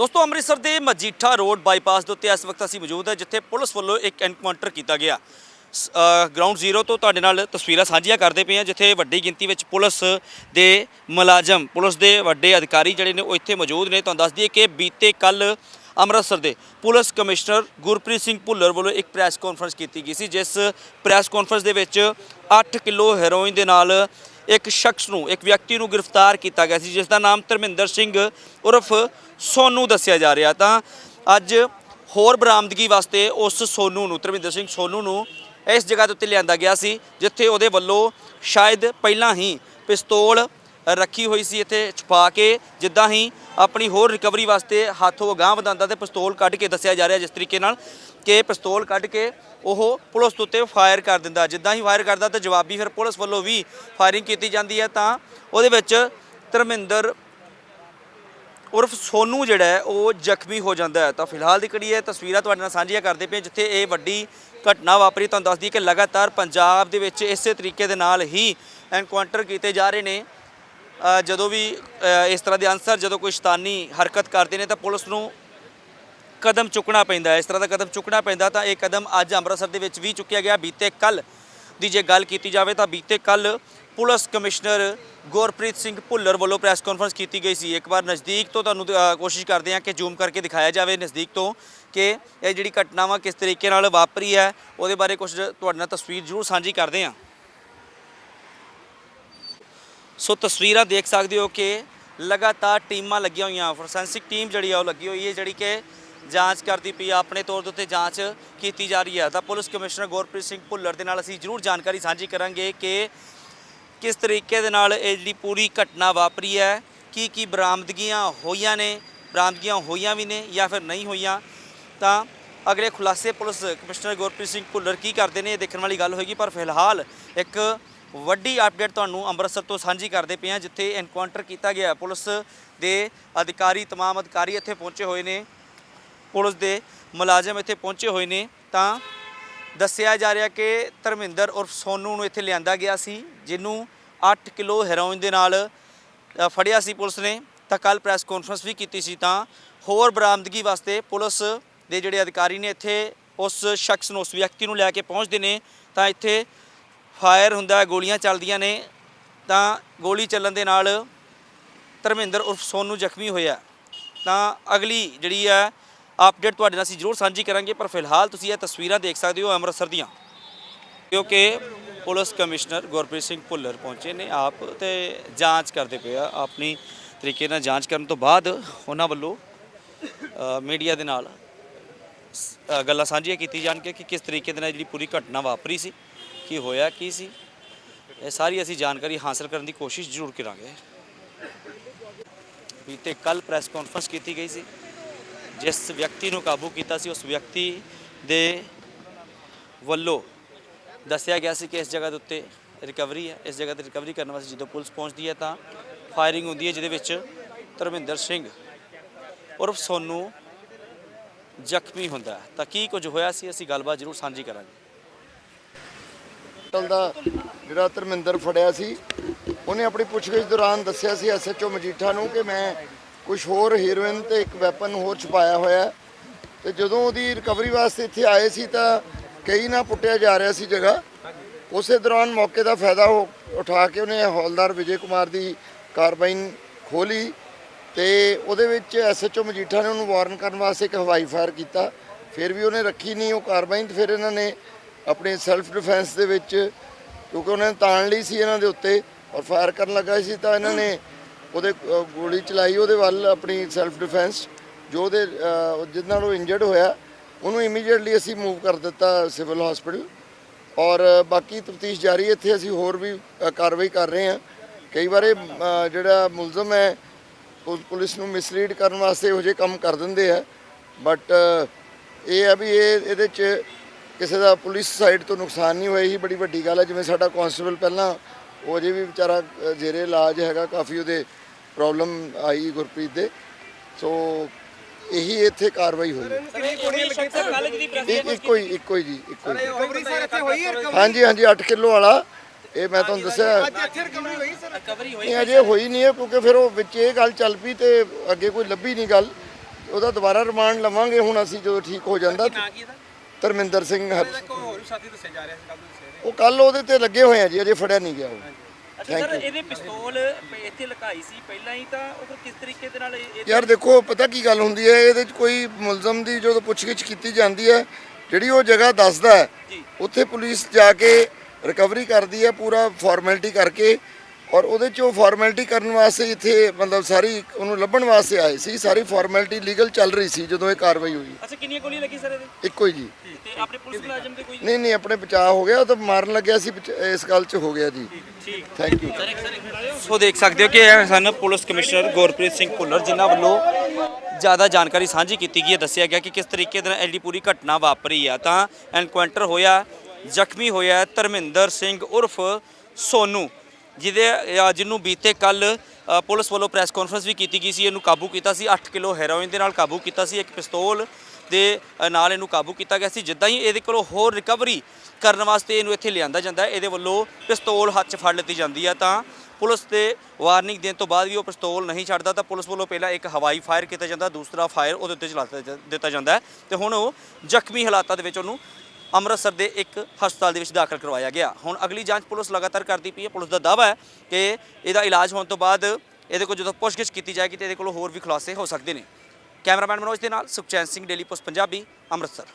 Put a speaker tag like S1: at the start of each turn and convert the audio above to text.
S1: ਦੋਸਤੋ, ਅੰਮ੍ਰਿਤਸਰ ਦੇ Majitha road bypass ਦੇ ਉੱਤੇ ਇਸ ਵਕਤ ਅਸੀਂ ਮੌਜੂਦ ਹਾਂ, ਜਿੱਥੇ ਪੁਲਿਸ ਵੱਲੋਂ ਇੱਕ ਐਨਕਾਊਂਟਰ ਕੀਤਾ ਗਿਆ। ਗਰਾਊਂਡ ਜ਼ੀਰੋ ਤੋਂ ਤੁਹਾਡੇ ਨਾਲ ਤਸਵੀਰਾਂ ਸਾਂਝੀਆਂ ਕਰਦੇ ਪਏ ਹਾਂ, ਜਿੱਥੇ ਵੱਡੀ ਗਿਣਤੀ ਵਿੱਚ ਪੁਲਿਸ ਦੇ ਮੁਲਾਜ਼ਮ, ਪੁਲਿਸ ਦੇ ਵੱਡੇ ਅਧਿਕਾਰੀ ਜਿਹੜੇ ਨੇ, ਉਹ ਇੱਥੇ ਮੌਜੂਦ ਨੇ। ਤੁਹਾਨੂੰ ਦੱਸ ਦਈਏ ਕਿ ਬੀਤੇ ਕੱਲ ਅੰਮ੍ਰਿਤਸਰ ਦੇ ਪੁਲਿਸ ਕਮਿਸ਼ਨਰ ਗੁਰਪ੍ਰੀਤ ਸਿੰਘ ਭੁੱਲਰ ਵੱਲੋਂ ਇੱਕ ਪ੍ਰੈਸ ਕਾਨਫਰੰਸ ਕੀਤੀ ਗਈ ਸੀ, ਜਿਸ ਪ੍ਰੈਸ ਕਾਨਫਰੰਸ ਦੇ ਵਿੱਚ 8 ਕਿਲੋ ਹੈਰੋਇਨ ਦੇ ਨਾਲ ਇੱਕ ਸ਼ਖਸ ਨੂੰ, ਇੱਕ ਵਿਅਕਤੀ ਨੂੰ ਗ੍ਰਿਫਤਾਰ ਕੀਤਾ ਗਿਆ ਸੀ ਜਿਸ ਦਾ ਨਾਮ ਧਰਮਿੰਦਰ ਸਿੰਘ ਉਰਫ ਸੋਨੂ ਦੱਸਿਆ ਜਾ ਰਿਹਾ। ਤਾਂ ਅੱਜ ਹੋਰ ਬਰਾਮਦਗੀ ਵਾਸਤੇ ਉਸ ਸੋਨੂ ਨੂੰ, ਧਰਮਿੰਦਰ ਸਿੰਘ ਸੋਨੂ ਨੂੰ ਇਸ ਜਗ੍ਹਾ ਦੇ ਉੱਤੇ ਲਿਆਂਦਾ ਗਿਆ ਸੀ, ਜਿੱਥੇ ਉਹਦੇ ਵੱਲੋਂ ਸ਼ਾਇਦ ਪਹਿਲਾਂ ਹੀ ਪਿਸਤੌਲ ਰੱਖੀ ਹੋਈ ਸੀ ਇੱਥੇ ਛੁਪਾ ਕੇ, ਜਿੱਦਾਂ ਹੀ ਆਪਣੀ ਹੋਰ ਰਿਕਵਰੀ ਵਾਸਤੇ ਹੱਥੋਂ ਅਗਾਂਹ ਵਧਾਉਂਦਾ ਤੇ ਪਿਸਤੌਲ ਕੱਢ ਕੇ ਦੱਸਿਆ ਜਾ ਰਿਹਾ ਜਿਸ ਤਰੀਕੇ ਨਾਲ ਕਿ ਪਿਸਤੌਲ ਕੱਢ ਕੇ ਉਹ ਪੁਲਿਸ ਦੇ ਉੱਤੇ ਫਾਇਰ ਕਰ ਦਿੰਦਾ। ਜਿੱਦਾਂ ਹੀ ਫਾਇਰ ਕਰਦਾ ਤਾਂ ਜਵਾਬੀ ਫਿਰ ਪੁਲਿਸ ਵੱਲੋਂ ਵੀ ਫਾਇਰਿੰਗ ਕੀਤੀ ਜਾਂਦੀ ਹੈ ਤਾਂ ਉਹਦੇ ਵਿੱਚ ਧਰਮਿੰਦਰ ਉਰਫ ਸੋਨੂ ਜਿਹੜਾ ਹੈ, ਉਹ ਜ਼ਖਮੀ ਹੋ ਜਾਂਦਾ ਹੈ। ਤਾਂ ਫਿਲਹਾਲ ਦੀ ਕੜੀ ਇਹ ਤਸਵੀਰਾਂ ਤੁਹਾਡੇ ਨਾਲ ਸਾਂਝੀਆਂ ਕਰਦੇ ਪਏ ਜਿੱਥੇ ਇਹ ਵੱਡੀ ਘਟਨਾ ਵਾਪਰੀ। ਤੁਹਾਨੂੰ ਦੱਸਦੀ ਕਿ ਲਗਾਤਾਰ ਪੰਜਾਬ ਦੇ ਵਿੱਚ ਇਸੇ ਤਰੀਕੇ ਦੇ ਨਾਲ ਹੀ ਐਨਕਾਊਂਟਰ ਕੀਤੇ ਜਾ ਰਹੇ ਨੇ। ਜਦੋਂ ਵੀ ਇਸ ਤਰ੍ਹਾਂ ਦੇ ਅਨਸਰ ਜਦੋਂ ਕੋਈ ਸ਼ੈਤਾਨੀ ਹਰਕਤ ਕਰਦੇ ਨੇ ਤਾਂ ਪੁਲਿਸ ਨੂੰ ਕਦਮ ਚੁੱਕਣਾ ਪੈਂਦਾ ਇਸ ਤਰ੍ਹਾਂ ਦਾ ਕਦਮ ਚੁੱਕਣਾ ਪੈਂਦਾ ਤਾਂ ਇਹ ਕਦਮ ਅੱਜ ਅੰਮ੍ਰਿਤਸਰ ਦੇ ਵਿੱਚ ਵੀ ਚੁੱਕਿਆ ਗਿਆ। ਬੀਤੇ ਕੱਲ ਦੀ ਜੇ ਗੱਲ ਕੀਤੀ ਜਾਵੇ ਤਾਂ ਬੀਤੇ ਕੱਲ ਪੁਲਿਸ ਕਮਿਸ਼ਨਰ ਗੁਰਪ੍ਰੀਤ ਸਿੰਘ ਭੁੱਲਰ ਵੱਲੋਂ ਪ੍ਰੈਸ ਕਾਨਫਰੰਸ ਕੀਤੀ ਗਈ ਸੀ। ਇੱਕ ਵਾਰ ਨਜ਼ਦੀਕ ਤੋਂ ਤੁਹਾਨੂੰ ਕੋਸ਼ਿਸ਼ ਕਰਦੇ ਹਾਂ ਕਿ ਜ਼ੂਮ ਕਰਕੇ ਦਿਖਾਇਆ ਜਾਵੇ ਨਜ਼ਦੀਕ ਤੋਂ ਕਿ ਇਹ ਜਿਹੜੀ ਘਟਨਾਵਾਂ ਕਿਸ ਤਰੀਕੇ ਨਾਲ ਵਾਪਰੀ ਹੈ, ਉਹਦੇ ਬਾਰੇ ਕੁਝ ਤੁਹਾਡੇ ਨਾਲ ਤਸਵੀਰ ਜ਼ਰੂਰ ਸਾਂਝੀ ਕਰਦੇ ਹਾਂ। ਸੋ ਤਸਵੀਰਾਂ ਦੇਖ ਸਕਦੇ ਹੋ ਕਿ ਲਗਾਤਾਰ ਟੀਮਾਂ ਲੱਗੀਆਂ ਹੋਈਆਂ। ਫੋਰੈਂਸਿਕ ਟੀਮ ਜਿਹੜੀ ਆ ਉਹ ਲੱਗੀ ਹੋਈ ਹੈ, ਜਿਹੜੀ ਕਿ ਜਾਂਚ ਕਰਦੀ ਪਈ ਆ। ਆਪਣੇ ਤੌਰ ਦੇ ਉੱਤੇ ਜਾਂਚ ਕੀਤੀ ਜਾ ਰਹੀ ਹੈ। ਤਾਂ ਪੁਲਿਸ ਕਮਿਸ਼ਨਰ ਗੁਰਪ੍ਰੀਤ ਸਿੰਘ ਭੁੱਲਰ ਦੇ ਨਾਲ ਅਸੀਂ ਜ਼ਰੂਰ ਜਾਣਕਾਰੀ ਸਾਂਝੀ ਕਰਾਂਗੇ ਕਿ ਕਿਸ ਤਰੀਕੇ ਦੇ ਨਾਲ ਇਹ ਜਿਹੜੀ ਪੂਰੀ ਘਟਨਾ ਵਾਪਰੀ ਹੈ ਕੀ ਕੀ ਬਰਾਮਦਗੀਆਂ ਹੋਈਆਂ ਨੇ, ਬਰਾਮਦਗੀਆਂ ਹੋਈਆਂ ਵੀ ਨੇ ਜਾਂ ਫਿਰ ਨਹੀਂ ਹੋਈਆਂ। ਤਾਂ ਅਗਲੇ ਖੁਲਾਸੇ ਪੁਲਿਸ ਕਮਿਸ਼ਨਰ ਗੁਰਪ੍ਰੀਤ ਸਿੰਘ ਭੁੱਲਰ ਕੀ ਕਰਦੇ ਨੇ ਇਹ ਦੇਖਣ ਵਾਲੀ ਗੱਲ ਹੋਏਗੀ। ਪਰ ਫਿਲਹਾਲ ਇੱਕ ਵੱਡੀ ਅਪਡੇਟ ਤੁਹਾਨੂੰ ਅੰਮ੍ਰਿਤਸਰ ਤੋਂ ਸਾਂਝੀ ਕਰਦੇ ਪਏ ਹਾਂ ਜਿੱਥੇ ਐਨਕਾਊਂਟਰ ਕੀਤਾ ਗਿਆ ਪੁਲਿਸ ਦੇ ਅਧਿਕਾਰੀ तमाम ਅਧਿਕਾਰੀ ਇੱਥੇ ਪਹੁੰਚੇ ਹੋਏ ਨੇ ਪੁਲਿਸ ਦੇ ਮੁਲਾਜ਼ਮ ਇੱਥੇ ਪਹੁੰਚੇ ਹੋਏ ਨੇ ਤਾਂ ਦੱਸਿਆ ਜਾ ਰਿਹਾ ਕਿ ਧਰਮਿੰਦਰ ਉਰਫ ਸੋਨੂ ਨੂੰ ਇੱਥੇ ਲਿਆਂਦਾ ਗਿਆ ਸੀ ਜਿਹਨੂੰ 8 ਕਿਲੋ ਹੈਰੋਇਨ ਦੇ ਨਾਲ ਅ, ਫੜਿਆ ਸੀ ਪੁਲਿਸ ਨੇ ਤਾਂ ਕੱਲ ਪ੍ਰੈਸ ਕਾਨਫਰੰਸ ਵੀ ਕੀਤੀ ਸੀ ਤਾਂ ਹੋਰ ਬਰਾਮਦਗੀ ਵਾਸਤੇ ਪੁਲਿਸ ਦੇ ਜਿਹੜੇ ਅਧਿਕਾਰੀ ਨੇ ਇੱਥੇ ਉਸ ਸ਼ਖਸ ਨੂੰ ਉਸ ਵਿਅਕਤੀ ਨੂੰ ਲੈ ਕੇ ਪਹੁੰਚਦੇ ਨੇ ਤਾਂ ਇੱਥੇ ਫਾਇਰ ਹੁੰਦਾ ਗੋਲੀਆਂ ਚੱਲਦੀਆਂ ਨੇ, ਤਾਂ ਗੋਲੀ ਚੱਲਣ ਦੇ ਨਾਲ ਧਰਮਿੰਦਰ ਉਰਫ ਸੋਨੂ ਜ਼ਖਮੀ ਹੋਇਆ। ਤਾਂ ਅਗਲੀ ਜਿਹੜੀ ਹੈ ਅਪਡੇਟ ਤੁਹਾਡੇ ਨਾਲ ਅਸੀਂ ਜ਼ਰੂਰ ਸਾਂਝੀ ਕਰਾਂਗੇ, ਪਰ ਫਿਲਹਾਲ ਤੁਸੀਂ ਇਹ ਤਸਵੀਰਾਂ ਦੇਖ ਸਕਦੇ ਹੋ ਅੰਮ੍ਰਿਤਸਰ ਦੀਆਂ। ਕਿਉਂਕਿ ਪੁਲਿਸ ਕਮਿਸ਼ਨਰ ਗੁਰਪ੍ਰੀਤ ਸਿੰਘ ਭੁੱਲਰ ਪਹੁੰਚੇ ਨੇ, ਆਪ ਤੇ ਜਾਂਚ ਕਰਦੇ ਪਏ ਆ, ਆਪਣੀ ਤਰੀਕੇ ਨਾਲ ਜਾਂਚ ਕਰਨ ਤੋਂ ਬਾਅਦ ਉਹਨਾਂ ਵੱਲੋਂ ਮੀਡੀਆ ਦੇ ਨਾਲ ਗੱਲਾਂ ਸਾਂਝੀਆਂ ਕੀਤੀ ਜਾਣਗੀਆਂ ਕਿ ਕਿਸ ਤਰੀਕੇ ਦੇ ਨਾਲ ਜਿਹੜੀ ਪੂਰੀ ਘਟਨਾ ਵਾਪਰੀ ਸੀ। ਕੀ ਹੋਇਆ, ਕੀ ਸੀ? ਇਹ ਸਾਰੀ ਅਸੀਂ ਜਾਣਕਾਰੀ ਹਾਸਲ ਕਰਨ ਦੀ ਕੋਸ਼ਿਸ਼ ਜ਼ਰੂਰ ਕਰਾਂਗੇ। ਬੀਤੇ ਕੱਲ ਪ੍ਰੈਸ ਕਾਨਫਰੰਸ ਕੀਤੀ ਗਈ ਸੀ। ਜਿਸ ਵਿਅਕਤੀ ਨੂੰ ਕਾਬੂ ਕੀਤਾ ਸੀ, ਉਸ ਵਿਅਕਤੀ ਦੇ ਵੱਲੋਂ ਦੱਸਿਆ ਗਿਆ ਸੀ ਕਿ ਇਸ ਜਗ੍ਹਾ ਦੇ ਉੱਤੇ ਰਿਕਵਰੀ ਹੈ। ਇਸ ਜਗ੍ਹਾ ਤੇ ਰਿਕਵਰੀ ਕਰਨ ਵਾਸਤੇ ਜਦੋਂ ਪੁਲਿਸ ਪਹੁੰਚਦੀ ਹੈ ਤਾਂ ਫਾਇਰਿੰਗ ਹੁੰਦੀ ਹੈ, ਜਿਹਦੇ ਵਿੱਚ ਧਰਮਿੰਦਰ ਸਿੰਘ ਉਰਫ ਸੋਨੂ ਜ਼ਖਮੀ ਹੁੰਦਾ ਤਾਂ ਕੀ ਕੁਝ ਹੋਇਆ ਸੀ? ਅਸੀਂ ਗੱਲਬਾਤ ਜ਼ਰੂਰ ਸਾਂਝੀ ਕਰਾਂਗੇ।
S2: ਹੋਟਲ ਦਾ ਜਿਹੜਾ ਧਰਮਿੰਦਰ ਫੜਿਆ ਸੀ, ਉਹਨੇ ਆਪਣੀ ਪੁੱਛਗਿੱਛ ਦੌਰਾਨ ਦੱਸਿਆ ਸੀ ਐਸਐਚਓ ਮਜੀਠਾ ਨੂੰ ਕਿ ਮੈਂ ਕੁਝ ਹੋਰ ਹੀਰੋਇਨ ਤੇ ਇੱਕ ਵੈਪਨ ਹੋਰ ਛੁਪਾਇਆ ਹੋਇਆ ਹੈ। ਤੇ ਜਦੋਂ ਉਹਦੀ ਰਿਕਵਰੀ ਵਾਸਤੇ ਇੱਥੇ ਆਏ ਸੀ ਤਾਂ ਕਈ ਨਾ ਪੁੱਟਿਆ ਜਾ ਰਿਹਾ ਸੀ ਜਗ੍ਹਾ ਉਸੇ ਦੌਰਾਨ ਮੌਕੇ ਦਾ ਫਾਇਦਾ ਉਹ- ਉਠਾ ਕੇ ਉਹਨੇ ਹੌਲਦਾਰ ਵਿਜੇ ਕੁਮਾਰ ਦੀ ਕਾਰਬਾਈਨ ਖੋਲੀ ਤੇ ਉਹਦੇ ਵਿੱਚ ਐਸਐਚਓ ਮਜੀਠਾ ਨੇ ਉਹਨੂੰ ਵਾਰਨ ਕਰਨ ਵਾਸਤੇ ਇੱਕ ਹਵਾਈ ਫਾਇਰ ਕੀਤਾ ਫਿਰ ਵੀ ਉਹਨੇ ਰੱਖੀ ਨਹੀਂ ਉਹ ਕਾਰਬਾਈਨ ਫਿਰ ਇਹਨਾਂ ਨੇ ਆਪਣੀ ਸੈਲਫ ਡਿਫੈਂਸ ਦੇ ਵਿੱਚ ਕਿਉਂਕਿ ਉਹਨਾਂ ਨੇ ਤਾਣ ਲਈ ਸੀ ਇਹਨਾਂ ਦੇ ਉੱਤੇ ਔਰ ਫਾਇਰ ਕਰਨ ਲੱਗਾ ਸੀ ਤਾਂ ਇਹਨਾਂ ਨੇ ਉਹਦੇ ਗੋਲੀ ਚਲਾਈ ਉਹਦੇ ਵੱਲ ਆਪਣੀ ਸੈਲਫ ਡਿਫੈਂਸ ਜੋ ਉਹਦੇ ਅ, ਜਿਹਦੇ ਨਾਲ ਉਹ ਇੰਜਰਡ ਹੋਇਆ ਉਹਨੂੰ ਇਮੀਡੀਏਟਲੀ ਅਸੀਂ ਮੂਵ ਕਰ ਦਿੱਤਾ ਸਿਵਲ ਹਸਪੀਟਲ ਔਰ ਬਾਕੀ ਤਫਤੀਸ਼ ਜਾਰੀ ਹੈ ਇੱਥੇ ਅਸੀਂ ਹੋਰ ਵੀ ਕਾਰਵਾਈ ਕਰ ਰਹੇ ਹਾਂ। ਕਈ ਵਾਰ ਅ, ਜਿਹੜਾ ਮੁਲਜ਼ਮ ਹੈ ਪੁ- ਪੁਲਿਸ ਨੂੰ ਮਿਸਲੀਡ ਕਰਨ ਵਾਸਤੇ ਇਹੋ ਜਿਹੇ ਕੰਮ ਕਰ ਦਿੰਦੇ ਆ ਬਟ ਇਹ ਹੈ ਵੀ ਇਹ ਇਹਦੇ ਚ ਕਿਸੇ ਦਾ ਪੁਲਿਸ ਸਾਈਡ ਤੋਂ ਨੁਕਸਾਨ ਨਹੀਂ ਹੋਇਆ ਹੀ ਬੜੀ ਵੱਡੀ ਗੱਲ ਹੈ। ਜਿਵੇਂ ਸਾਡਾ ਕਾਂਸਟੇਬਲ ਪਹਿਲਾਂ ਉਹ ਅਜੇ ਵੀ ਵਿਚਾਰਾ ਜੇਰੇ ਇਲਾਜ ਹੈਗਾ ਕਾਫੀ ਉਹਦੇ ਪ੍ਰੋਬਲਮ ਆਈ ਗੁਰਪ੍ਰੀਤ ਦੇ। ਸੋ ਇਹੀ ਇੱਥੇ ਕਾਰਵਾਈ ਹੋਈ ਹੈ। ਇੱਕ ਇੱਕੋ ਹੀ ਇੱਕੋ ਹੀ ਜੀ ਇੱਕੋ ਹੀ ਹਾਂਜੀ ਹਾਂਜੀ 8 ਕਿਲੋ ਵਾਲਾ। ਇਹ ਮੈਂ ਤੁਹਾਨੂੰ ਦੱਸਿਆ।
S3: ਅੱਜ ਇੱਥੇ ਰਿਕਵਰੀ ਹੋਈ ਸਰ?
S1: ਰਿਕਵਰੀ ਹੋਈ
S2: ਨਹੀਂ ਅਜੇ ਹੋਈ ਨਹੀਂ ਹੈ ਕਿਉਂਕਿ ਫਿਰ ਉਹ ਵਿੱਚ ਇਹ ਗੱਲ ਚੱਲ ਪਈ ਤੇ ਅੱਗੇ ਕੋਈ ਲੱਭੀ ਨਹੀਂ ਗੱਲ। ਉਹਦਾ ਦੁਬਾਰਾ ਰਿਮਾਂਡ ਲਵਾਂਗੇ ਹੁਣ ਅਸੀਂ ਜਦੋਂ ਠੀਕ ਹੋ ਜਾਂਦਾ। ਧਰਮਿੰਦਰ ਸਿੰਘ ਹਰ
S3: ਵੀ ਸਾਥੀ ਦੱਸਿਆ ਜਾ ਰਿਹਾ ਸੀ ਕੱਲ ਦੱਸਿਆ
S2: ਉਹ ਕੱਲ ਉਹਦੇ ਤੇ ਲੱਗੇ ਹੋਏ ਆ ਜੀ ਅਜੇ ਫੜਿਆ ਨਹੀਂ ਗਿਆ ਉਹ।
S1: ਅੱਛਾ ਸਰ ਇਹਦੇ ਪਿਸਤੌਲ ਇੱਥੇ ਲੁਕਾਈ ਸੀ ਪਹਿਲਾਂ ਹੀ ਤਾਂ ਉਹ ਫਿਰ ਕਿਸ ਤਰੀਕੇ ਦੇ ਨਾਲ ਇਹ
S2: ਯਾਰ ਦੇਖੋ ਪਤਾ ਕੀ ਗੱਲ ਹੁੰਦੀ ਹੈ ਇਹਦੇ 'ਚ ਕੋਈ ਮੁਲਜ਼ਮ ਦੀ ਜਦੋਂ ਪੁੱਛਗਿੱਛ ਕੀਤੀ ਜਾਂਦੀ ਹੈ ਜਿਹੜੀ ਉਹ ਜਗ੍ਹਾ ਦੱਸਦਾ ਹੈ
S1: ਜੀ।
S2: ਉੱਥੇ ਪੁਲਿਸ ਜਾ ਕੇ ਰਿਕਵਰੀ ਕਰਦੀ ਹੈ ਪੂਰਾ ਫਾਰਮੈਲਿਟੀ ਕਰਕੇ ਔਰ ਉਹਦੇ 'ਚ ਉਹ ਫਾਰਮੈਲਿਟੀ ਕਰਨ ਵਾਸਤੇ ਇੱਥੇ ਮਤਲਬ ਸਾਰੀ ਉਹਨੂੰ ਲੱਭਣ ਵਾਸਤੇ ਆਏ ਸੀ ਸਾਰੀ ਫਾਰਮੈਲਿਟੀ ਲੀਗਲ ਚੱਲ ਰਹੀ ਸੀ ਜਦੋਂ ਇਹ ਕਾਰਵਾਈ ਹੋਈ।
S1: ਅੱਛਾ ਕਿੰਨੀਆਂ ਗੋਲੀਆਂ ਲੱਗੀ ਸਰ ਇਹਦੇ?
S2: ਇੱਕੋ ਹੀ ਜੀ।
S1: ਤੇ ਆਪਣੇ ਪੁਲਿਸ ਮੁਲਾਜ਼ਮ ਦੇ ਕੋਈ?
S2: ਨਹੀਂ ਨਹੀਂ ਆਪਣੇ ਬਚਾਅ ਹੋ ਗਿਆ ਉਹ ਤਾਂ ਮਾਰਨ ਲੱਗਿਆ ਸੀ ਇਸ ਗੱਲ 'ਚ ਹੋ ਗਿਆ ਜੀ।
S1: ਠੀਕ
S2: ਥੈਂਕ ਯੂ
S1: ਸੋ ਦੇਖ ਸਕਦੇ ਹੋ ਕਿ ਇਹ ਸਨ ਪੁਲਿਸ ਕਮਿਸ਼ਨਰ ਗੁਰਪ੍ਰੀਤ ਸਿੰਘ ਭੁੱਲਰ ਜਿਨ੍ਹਾਂ ਵੱਲੋਂ ਜ਼ਿਆਦਾ ਜਾਣਕਾਰੀ ਸਾਂਝੀ ਕੀਤੀ ਗਈ ਹੈ ਦੱਸਿਆ ਗਿਆ ਕਿ ਕਿਸ ਤਰੀਕੇ ਦੇ ਨਾਲ ਐਡੀ ਪੂਰੀ ਘਟਨਾ ਵਾਪਰੀ ਆ। ਤਾਂ ਐਨਕਾਊਂਟਰ ਹੋਇਆ ਜ਼ਖਮੀ ਹੋਇਆ ਧਰਮਿੰਦਰ ਸਿੰਘ ਉਰਫ ਸੋਨੂ। ਜਿਹਦੇ ਜਿਹਨੂੰ ਬੀਤੇ ਕੱਲ ਪੁਲਿਸ ਵੱਲੋਂ ਪ੍ਰੈਸ ਕਾਨਫਰੰਸ ਵੀ ਕੀਤੀ ਗਈ ਸੀ, ਇਹਨੂੰ ਕਾਬੂ ਕੀਤਾ ਸੀ। 8 ਕਿਲੋ ਹੈਰੋਇਨ ਦੇ ਨਾਲ ਕਾਬੂ ਕੀਤਾ ਸੀ, ਇੱਕ ਪਿਸਤੌਲ ਦੇ ਨਾਲ ਇਹਨੂੰ ਕਾਬੂ ਕੀਤਾ ਗਿਆ ਸੀ। ਜਿੱਦਾਂ ਹੀ ਇਹਦੇ ਕੋਲੋਂ ਹੋਰ ਰਿਕਵਰੀ ਕਰਨ ਵਾਸਤੇ ਇਹਨੂੰ ਇੱਥੇ ਲਿਆਂਦਾ ਜਾਂਦਾ ਹੈ, ਇਹਦੇ ਵੱਲੋਂ ਪਿਸਤੌਲ ਹੱਥ 'ਚ ਫੜ ਲਿੱਤੀ ਜਾਂਦੀ ਹੈ ਤਾਂ ਪੁਲਿਸ ਤੇ ਵਾਰਨਿੰਗ ਦੇਣ ਤੋਂ ਬਾਅਦ ਵੀ ਉਹ ਪਿਸਤੌਲ ਨਹੀਂ ਛੱਡਦਾ, ਤਾਂ ਪੁਲਿਸ ਵੱਲੋਂ ਪਹਿਲਾਂ ਇੱਕ ਹਵਾਈ ਫਾਇਰ ਕੀਤਾ ਜਾਂਦਾ, ਦੂਸਰਾ ਫਾਇਰ ਉਹਦੇ ਉੱਤੇ ਚਲਾ ਦਿੱਤਾ- ਦਿੱਤਾ ਜਾਂਦਾ ਹੈ। ਤੇ ਹੁਣ ਉਹ ਜ਼ਖਮੀ ਹਾਲਾਤਾਂ ਦੇ ਵਿੱਚ ਉਹਨੂੰ ਅੰਮ੍ਰਿਤਸਰ ਦੇ ਇੱਕ ਹਸਪਤਾਲ ਦੇ ਵਿੱਚ ਦਾਖਲ ਕਰਵਾਇਆ ਗਿਆ। ਹੁਣ ਅਗਲੀ ਜਾਂਚ ਪੁਲਿਸ ਲਗਾਤਾਰ ਕਰਦੀ ਪਈ ਹੈ। ਪੁਲਿਸ ਦਾ ਦਾਅਵਾ ਹੈ ਕਿ ਇਹਦਾ ਇਲਾਜ ਹੋਣ ਤੋਂ ਬਾਅਦ ਇਹਦੇ ਕੋਲ ਜਦੋਂ ਪੁੱਛਗਿੱਛ ਕੀਤੀ ਜਾਏਗੀ ਤੇ ਇਹਦੇ ਕੋਲ ਹੋਰ ਵੀ ਖੁਲਾਸੇ ਹੋ ਸਕਦੇ ਨੇ। ਕੈਮਰਾਮੈਨ ਮਨੋਜ ਦੇ ਨਾਲ ਸੁਖਚੈਨ ਸਿੰਘ, ਡੇਲੀ ਪੋਸਟ ਪੰਜਾਬੀ, ਅੰਮ੍ਰਿਤਸਰ।